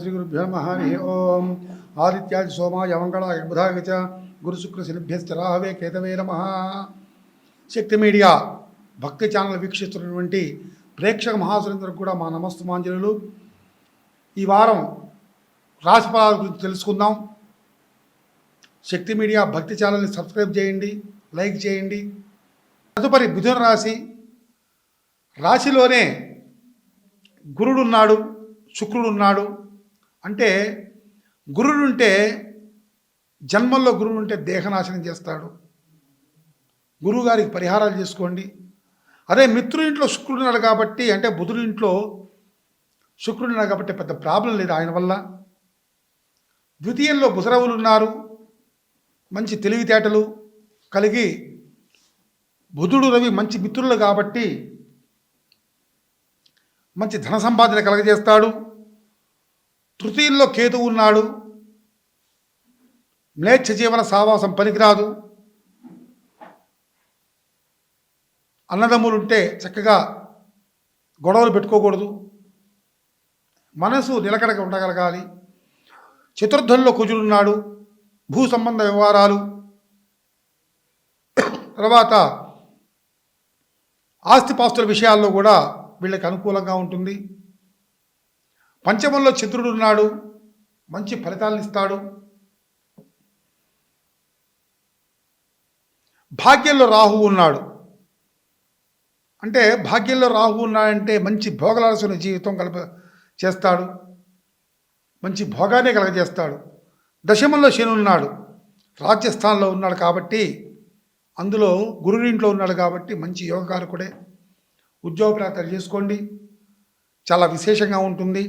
శ్రీగురుభ్యో నమ హరి ఓం ఆదిత్యాది సోమాయ మంగళాయ బుధాయ చ గురుశుక్ర శనిభ్యశ్చ కేతవే నమ శక్తి మీడియా భక్తి ఛానల్ వీక్షిస్తున్నటువంటి ప్రేక్షక మహాసురేంద్రకు కూడా మా నమస్తమాంజలు ఈ వారం రాశిఫలాల గురించి తెలుసుకుందాం. శక్తి మీడియా భక్తి ఛానల్ని సబ్స్క్రైబ్ చేయండి లైక్ చేయండి. తదుపరి మిథున రాశి. రాశిలోనే గురుడు ఉన్నాడు శుక్రుడు ఉన్నాడు అంటే గురుడు ఉంటే జన్మల్లో గురుడు ఉంటే దేహనాశనం చేస్తాడు. గురువు గారికి పరిహారాలు చేసుకోండి. అదే మిత్రుడింట్లో శుక్రుడు ఉన్నాడు కాబట్టి అంటే బుధుడి ఇంట్లో శుక్రుడు ఉన్నాడు కాబట్టి పెద్ద ప్రాబ్లం లేదు ఆయన వల్ల. ద్వితీయంలో బుసరవులు ఉన్నారు మంచి తెలివితేటలు కలిగి బుధుడు రవి మంచి మిత్రులు కాబట్టి మంచి ధన సంపాదన కలగజేస్తాడు. తృతీయుల్లో కేతు ఉన్నాడు. మ్లేచ్ఛ జీవన సావాసం పనికిరాదు. అన్నదమ్ములు ఉంటే చక్కగా గొడవలు పెట్టుకోకూడదు. మనసు నిలకడగా ఉండగలగాలి. చతుర్థంలో కుజుడున్నాడు. భూ సంబంధ వ్యవహారాలు. తర్వాత ఆస్తిపాస్తుల విషయాల్లో కూడా వీళ్ళకి అనుకూలంగా ఉంటుంది. పంచమంలో చంద్రుడు ఉన్నాడు. మంచి ఫలితాలను ఇస్తాడు. భాగ్యంలో రాహు ఉన్నాడు. అంటే భాగ్యంలో రాహు ఉన్నాడంటే మంచి భోగలాల్సిన జీవితం కలప చేస్తాడు. మంచి భోగాన్ని కలగజేస్తాడు. దశమంలో శని ఉన్నాడు. రాజ్యస్థానంలో ఉన్నాడు కాబట్టి అందులో గురుడింట్లో ఉన్నాడు కాబట్టి మంచి యోగకారకుడే. ఉద్యోగ ప్రార్థన చేసుకోండి. చాలా విశేషంగా ఉంటుంది.